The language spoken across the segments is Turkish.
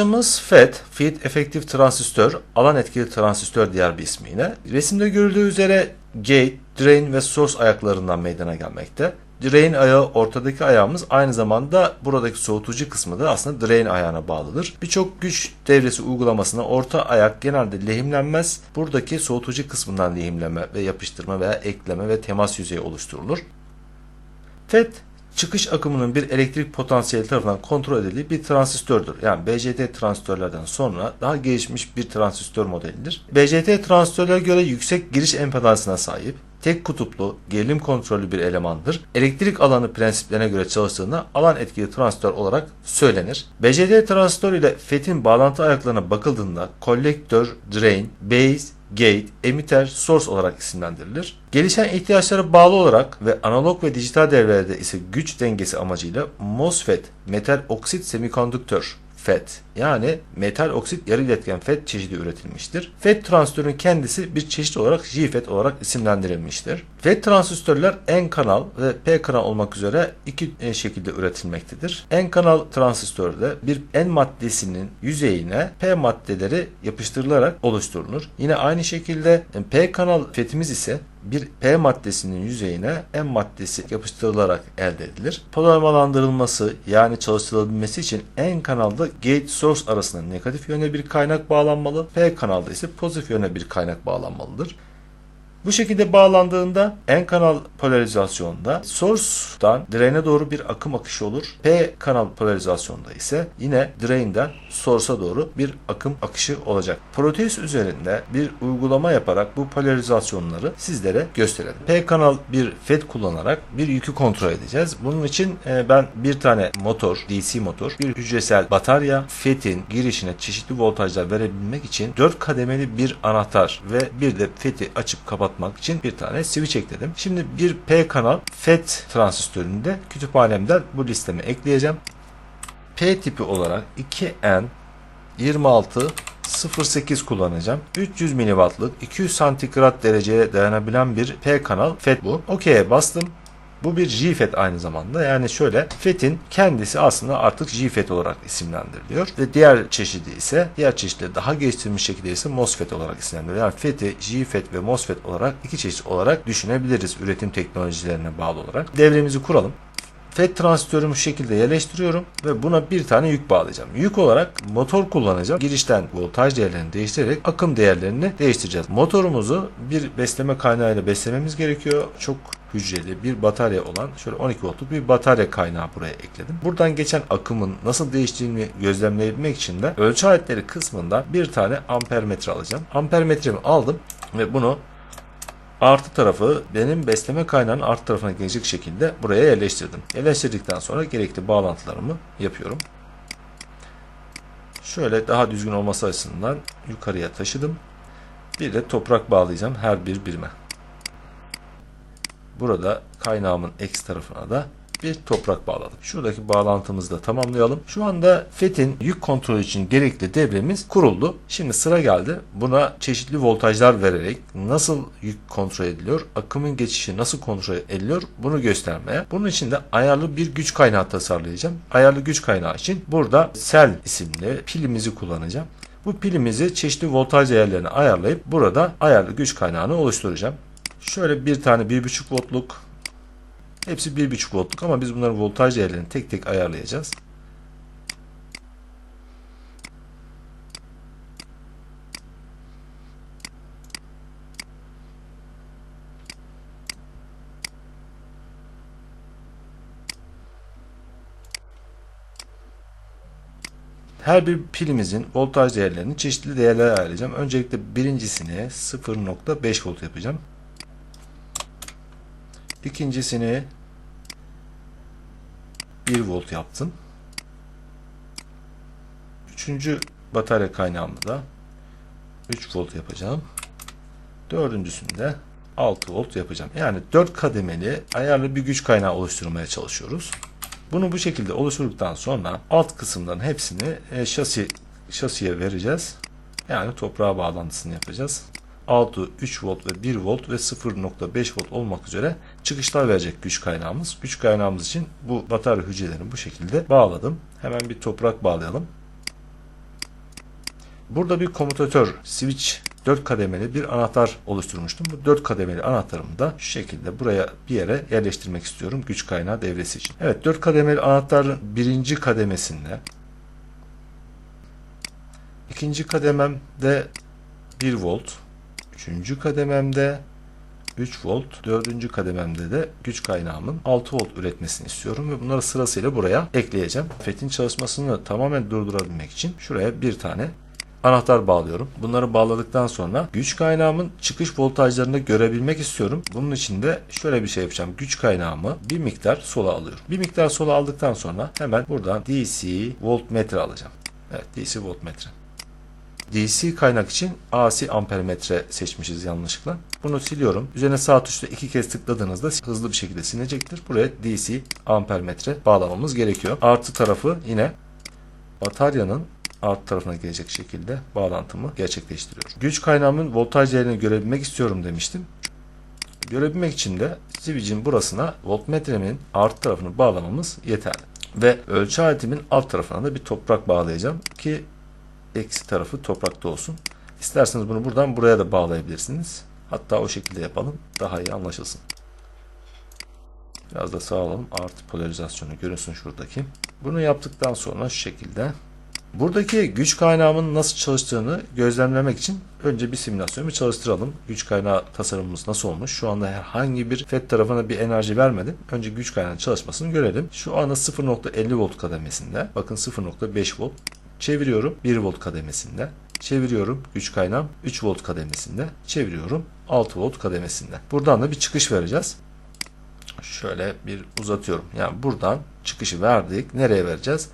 Cihazımız FET, Feed Effective Transistör, alan etkili transistör diğer bir ismiyle. Resimde görüldüğü üzere gate, drain ve source ayaklarından meydana gelmekte. Drain ayağı ortadaki ayağımız aynı zamanda buradaki soğutucu kısmı da aslında drain ayağına bağlıdır. Birçok güç devresi uygulamasına orta ayak genelde lehimlenmez. Buradaki soğutucu kısmından lehimleme ve yapıştırma veya ekleme ve temas yüzeyi oluşturulur. FET çıkış akımının bir elektrik potansiyeli tarafından kontrol edildiği bir transistördür. Yani BJT transistörlerden sonra daha gelişmiş bir transistör modelidir. BJT transistörlere göre yüksek giriş empedansına sahip, tek kutuplu, gerilim kontrollü bir elemandır. Elektrik alanı prensiplerine göre çalıştığında alan etkili transistör olarak söylenir. BJT transistör ile FET'in bağlantı ayaklarına bakıldığında kolektör, drain, base, gate, emitter, source olarak isimlendirilir. Gelişen ihtiyaçlara bağlı olarak ve analog ve dijital devrelerde ise güç dengesi amacıyla MOSFET, metal oksit semikondüktör FET yani metal oksit yarı iletken FET çeşidi üretilmiştir. FET transistörün kendisi bir çeşit olarak JFET olarak isimlendirilmiştir. FET transistörler N kanal ve P kanal olmak üzere iki e, şekilde üretilmektedir. N kanal transistörde bir N maddesinin yüzeyine P maddeleri yapıştırılarak oluşturulur. Yine aynı şekilde e, P kanal FET'imiz ise bir P maddesinin yüzeyine N maddesi yapıştırılarak elde edilir. Polarmalandırılması yani çalıştırılabilmesi için N kanalda gate source arasında negatif yöne bir kaynak bağlanmalı. P kanalda ise pozitif yöne bir kaynak bağlanmalıdır. Bu şekilde bağlandığında N kanal polarizasyonda source'dan drain'e doğru bir akım akışı olur. P kanal polarizasyonda ise yine drain'den source'a doğru bir akım akışı olacak. Proteus üzerinde bir uygulama yaparak bu polarizasyonları sizlere gösterelim. P kanal bir FET kullanarak bir yükü kontrol edeceğiz. Bunun için e, ben bir tane motor, DC motor, bir hücresel batarya, FET'in girişine çeşitli voltajlar verebilmek için 4 kademeli bir anahtar ve bir de FET'i açıp kapatmak için bir tane switch ekledim. Şimdi bir P kanal FET transistörünü de kütüphanemden bu listeme ekleyeceğim. P tipi olarak 2N 26 08 kullanacağım. 300 miliwattlık 200 santigrat dereceye dayanabilen bir P kanal FET bu. OK'ye bastım. Bu bir JFET aynı zamanda. Yani şöyle FET'in kendisi aslında artık JFET olarak isimlendiriliyor. Ve diğer çeşidi ise diğer çeşitleri daha geliştirilmiş şekilde ise MOSFET olarak isimlendiriliyor. Yani FET'i JFET ve MOSFET olarak iki çeşit olarak düşünebiliriz üretim teknolojilerine bağlı olarak. Devremizi kuralım. FET transistörümü şu şekilde yerleştiriyorum ve buna bir tane yük bağlayacağım. Yük olarak motor kullanacağım. Girişten voltaj değerlerini değiştirerek akım değerlerini değiştireceğiz. Motorumuzu bir besleme kaynağıyla beslememiz gerekiyor. Çok hücreli bir batarya olan şöyle 12 voltluk bir batarya kaynağı buraya ekledim. Buradan geçen akımın nasıl değiştiğini gözlemleyebilmek için de ölçü aletleri kısmında bir tane ampermetre alacağım. Ampermetremi aldım ve bunu artı tarafı benim besleme kaynağının artı tarafına gelecek şekilde buraya yerleştirdim. Yerleştirdikten sonra gerekli bağlantılarımı yapıyorum. Şöyle daha düzgün olması açısından yukarıya taşıdım. Bir de toprak bağlayacağım her bir birime. Burada kaynağımın X tarafına da bir toprak bağladım. Şuradaki bağlantımızı da tamamlayalım. Şu anda FET'in yük kontrolü için gerekli devremiz kuruldu. Şimdi sıra geldi. Buna çeşitli voltajlar vererek nasıl yük kontrol ediliyor, akımın geçişi nasıl kontrol ediliyor bunu göstermeye. Bunun için de ayarlı bir güç kaynağı tasarlayacağım. Ayarlı güç kaynağı için burada Cell isimli pilimizi kullanacağım. Bu pilimizi çeşitli voltaj değerlerine ayarlayıp burada ayarlı güç kaynağını oluşturacağım. Şöyle bir tane 1.5 voltluk Hepsi 1.5 voltluk ama biz bunların voltaj değerlerini tek tek ayarlayacağız. Her bir pilimizin voltaj değerlerini çeşitli değerlere ayarlayacağım. Öncelikle birincisini 0.5 volt yapacağım. İkincisini 1 volt yaptım. Üçüncü batarya kaynağımı da 3 volt yapacağım. Dördüncüsünü de 6 volt yapacağım. Yani 4 kademeli ayarlı bir güç kaynağı oluşturmaya çalışıyoruz. Bunu bu şekilde oluşturduktan sonra alt kısımların hepsini e, şasi şasiye vereceğiz. Yani toprağa bağlantısını yapacağız. 6, 3 volt ve 1 volt ve 0.5 volt olmak üzere çıkışlar verecek güç kaynağımız. Güç kaynağımız için bu batarya hücrelerini bu şekilde bağladım. Hemen bir toprak bağlayalım. Burada bir komutatör switch 4 kademeli bir anahtar oluşturmuştum. Bu 4 kademeli anahtarımı da şu şekilde buraya bir yere yerleştirmek istiyorum güç kaynağı devresi için. Evet 4 kademeli anahtarın birinci kademesinde ikinci kadememde 1 volt üçüncü kadememde 3 volt, dördüncü kadememde de güç kaynağımın 6 volt üretmesini istiyorum ve bunları sırasıyla buraya ekleyeceğim. FET'in çalışmasını tamamen durdurabilmek için şuraya bir tane anahtar bağlıyorum. Bunları bağladıktan sonra güç kaynağımın çıkış voltajlarını görebilmek istiyorum. Bunun için de şöyle bir şey yapacağım. Güç kaynağımı bir miktar sola alıyorum. Bir miktar sola aldıktan sonra hemen buradan DC voltmetre alacağım. Evet DC voltmetre. DC kaynak için AC ampermetre seçmişiz yanlışlıkla. Bunu siliyorum. Üzerine sağ tuşla iki kez tıkladığınızda hızlı bir şekilde silinecektir. Buraya DC ampermetre bağlamamız gerekiyor. Artı tarafı yine bataryanın alt tarafına gelecek şekilde bağlantımı gerçekleştiriyorum. Güç kaynağımın voltaj değerini görebilmek istiyorum demiştim. Görebilmek için de switch'in burasına voltmetremin artı tarafını bağlamamız yeterli. Ve ölçü aletimin alt tarafına da bir toprak bağlayacağım ki eksi tarafı toprakta olsun. İsterseniz bunu buradan buraya da bağlayabilirsiniz. Hatta o şekilde yapalım. Daha iyi anlaşılsın. Biraz da sağ alalım. Artı polarizasyonu görünsün şuradaki. Bunu yaptıktan sonra şu şekilde Buradaki güç kaynağımın nasıl çalıştığını gözlemlemek için önce bir simülasyonu çalıştıralım. Güç kaynağı tasarımımız nasıl olmuş? Şu anda herhangi bir FET tarafına bir enerji vermedim. Önce güç kaynağı çalışmasını görelim. Şu anda 0.50 volt kademesinde. Bakın 0.5 volt. Çeviriyorum 1 volt kademesinde. Çeviriyorum güç kaynağım 3 volt kademesinde. Çeviriyorum 6 volt kademesinde. Buradan da bir çıkış vereceğiz. Şöyle bir uzatıyorum. Yani buradan çıkışı verdik. Nereye vereceğiz?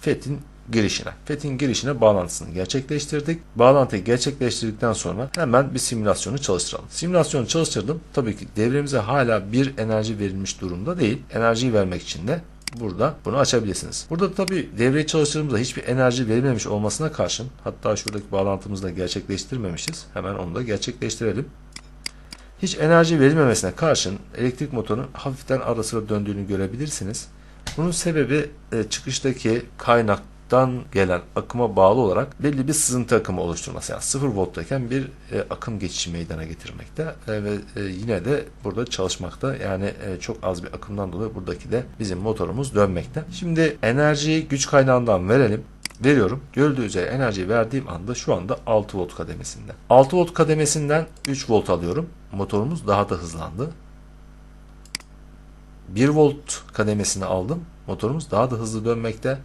FET'in girişine. FET'in girişine bağlantısını gerçekleştirdik. Bağlantıyı gerçekleştirdikten sonra hemen bir simülasyonu çalıştıralım. Simülasyonu çalıştırdım. Tabii ki devremize hala bir enerji verilmiş durumda değil. Enerjiyi vermek için de burada bunu açabilirsiniz. Burada tabii devreyi çalıştırdığımızda hiçbir enerji verilmemiş olmasına karşın hatta şuradaki bağlantımızı da gerçekleştirmemişiz. Hemen onu da gerçekleştirelim. Hiç enerji verilmemesine karşın elektrik motorunun hafiften ara sıra döndüğünü görebilirsiniz. Bunun sebebi e, çıkıştaki kaynak dan gelen akıma bağlı olarak belli bir sızıntı akımı oluşturması. Yani 0 volttayken bir e, akım geçişi meydana getirmekte e, ve e, yine de burada çalışmakta. Yani e, çok az bir akımdan dolayı buradaki de bizim motorumuz dönmekte. Şimdi enerjiyi güç kaynağından verelim veriyorum. Gördüğü üzere enerjiyi verdiğim anda şu anda 6 volt kademesinde. 6 volt kademesinden 3 volt alıyorum. Motorumuz daha da hızlandı. 1 volt kademesini aldım. Motorumuz daha da hızlı dönmekte.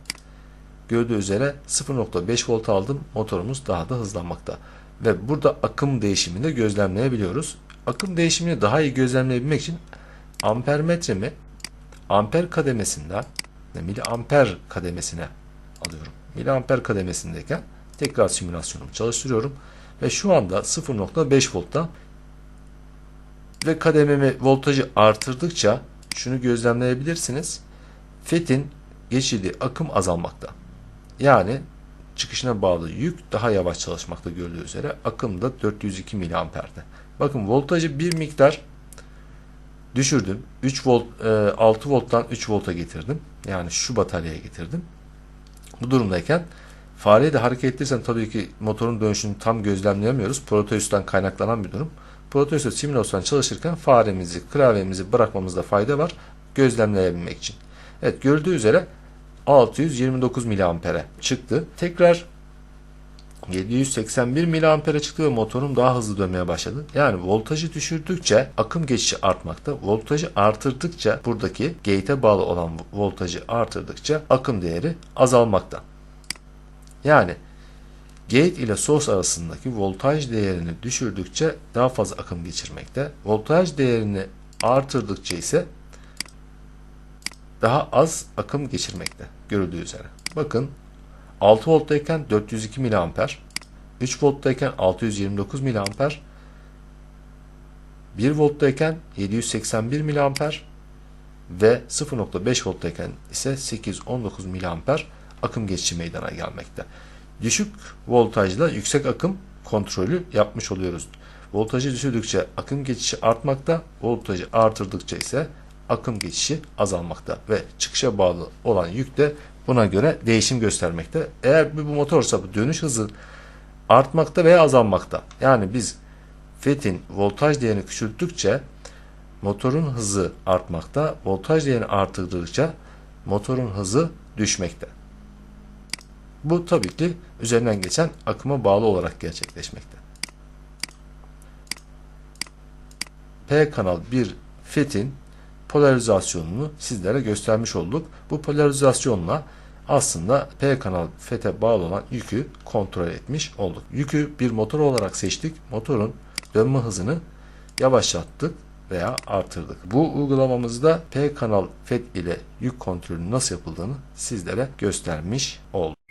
Gördüğü üzere 0.5 volt aldım. Motorumuz daha da hızlanmakta. Ve burada akım değişimini de gözlemleyebiliyoruz. Akım değişimini daha iyi gözlemleyebilmek için ampermetremi amper kademesinden miliamper kademesine alıyorum. Miliamper kademesindeyken tekrar simülasyonumu çalıştırıyorum. Ve şu anda 0.5 voltta ve kadememi voltajı artırdıkça şunu gözlemleyebilirsiniz. FET'in geçirdiği akım azalmakta. Yani çıkışına bağlı yük daha yavaş çalışmakta gördüğü üzere akım da 402 miliamperde. Bakın voltajı bir miktar düşürdüm. 3 volt 6 volttan 3 volta getirdim. Yani şu bataryaya getirdim. Bu durumdayken fareyi de hareket ettirsem tabii ki motorun dönüşünü tam gözlemleyemiyoruz. Proteus'tan kaynaklanan bir durum. Proteus'ta simülasyon çalışırken faremizi, klavyemizi bırakmamızda fayda var gözlemleyebilmek için. Evet gördüğü üzere 629 miliampere çıktı. Tekrar 781 miliampere çıktı ve motorum daha hızlı dönmeye başladı. Yani voltajı düşürdükçe akım geçişi artmakta. Voltajı artırdıkça buradaki gate'e bağlı olan voltajı artırdıkça akım değeri azalmakta. Yani gate ile source arasındaki voltaj değerini düşürdükçe daha fazla akım geçirmekte. Voltaj değerini artırdıkça ise daha az akım geçirmekte görüldüğü üzere. Bakın 6 volttayken 402 mA, 3 volttayken 629 mA, 1 volttayken 781 mA ve 0.5 volttayken ise 819 mA akım geçişi meydana gelmekte. Düşük voltajla yüksek akım kontrolü yapmış oluyoruz. Voltajı düşürdükçe akım geçişi artmakta, voltajı artırdıkça ise akım geçişi azalmakta ve çıkışa bağlı olan yük de buna göre değişim göstermekte. Eğer bu motorsa bu dönüş hızı artmakta veya azalmakta. Yani biz FET'in voltaj değerini küçülttükçe motorun hızı artmakta, voltaj değerini artırdıkça motorun hızı düşmekte. Bu tabii ki üzerinden geçen akıma bağlı olarak gerçekleşmekte. P kanal 1 FET'in polarizasyonunu sizlere göstermiş olduk. Bu polarizasyonla aslında P kanal FET'e bağlı olan yükü kontrol etmiş olduk. Yükü bir motor olarak seçtik. Motorun dönme hızını yavaşlattık veya artırdık. Bu uygulamamızda P kanal FET ile yük kontrolünün nasıl yapıldığını sizlere göstermiş olduk.